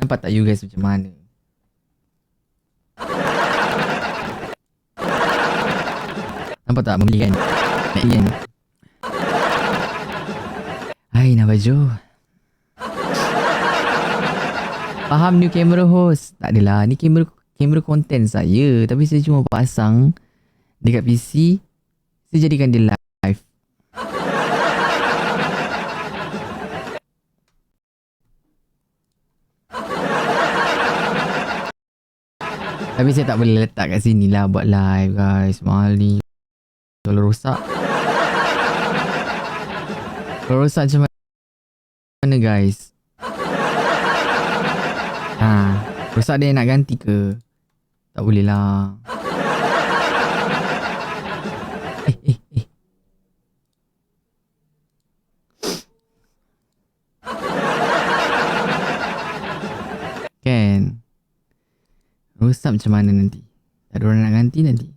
Nampak tak you guys macam mana? Nampak tak membeli kan? Nak kan? Hai nak baju. Faham new camera host? Tak adalah. Ni kamera kamera content saya. Tapi saya cuma pasang dekat PC. Saya jadikan dia live. Tapi saya tak boleh letak kat sini lah buat live guys. Mahal ni. Kalau rosak. Kalau rosak macam mana guys? Ha, rosak dia nak ganti ke? Tak boleh lah. Eh, eh, eh. Kan? Rosak macam mana nanti? Tak ada orang nak ganti nanti.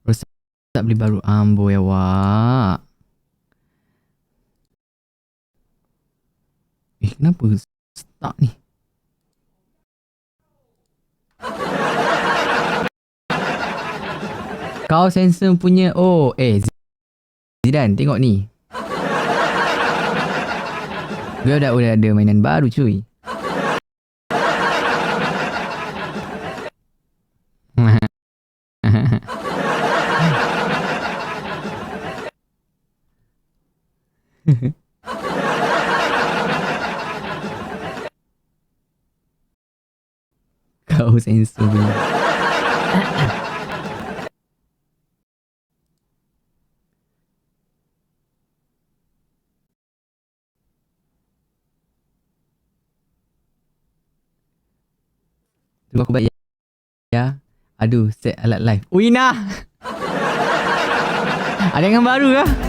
Rosak tak beli baru. Amboi awak. Eh, kenapa stuck ni? Kau sensor punya Oh eh Zidan tengok ni Dia dah udah ada mainan baru cuy Kau sensor punya Tunggu aku bayar ya. Aduh, set alat live. Wina. Ada yang baru ke?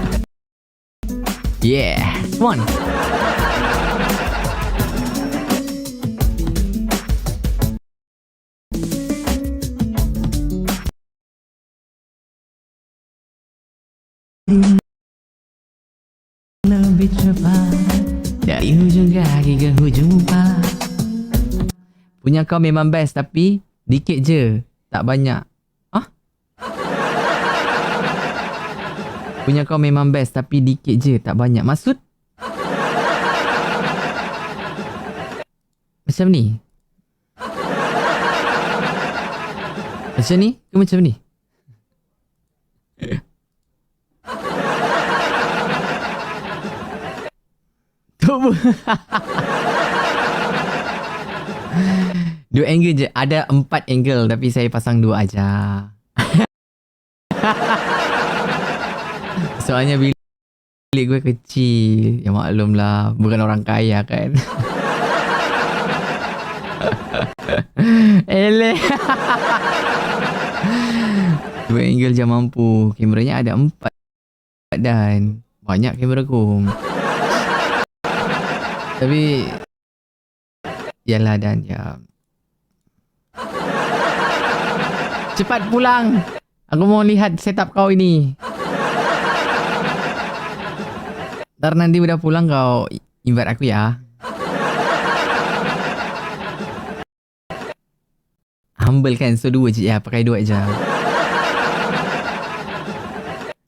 Yeah. One. Lebih cepat dari hujung kaki ke hujung pas. Punya kau memang best tapi dikit je. Tak banyak. Punya kau memang best tapi dikit je. Tak banyak. Maksud? Macam ni? Macam ni? Ke macam ni? Tu pun. Dua angle je. Ada empat angle tapi saya pasang dua aja. Soalnya bilik gue kecil. Ya maklum lah. Bukan orang kaya kan. Eleh. Dua angle je mampu. Kameranya ada empat. Dan banyak kamera aku. Tapi Yalah dan ya Cepat pulang Aku mau lihat setup kau ini Ntar nanti udah pulang kau invite aku ya. Humble kan? So dua je. Ya pakai dua aja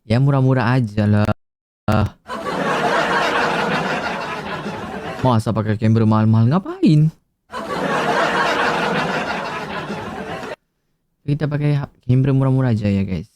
Ya murah-murah aja lah. Masa pakai kamera mahal-mahal ngapain? Kita pakai kamera murah-murah aja ya guys.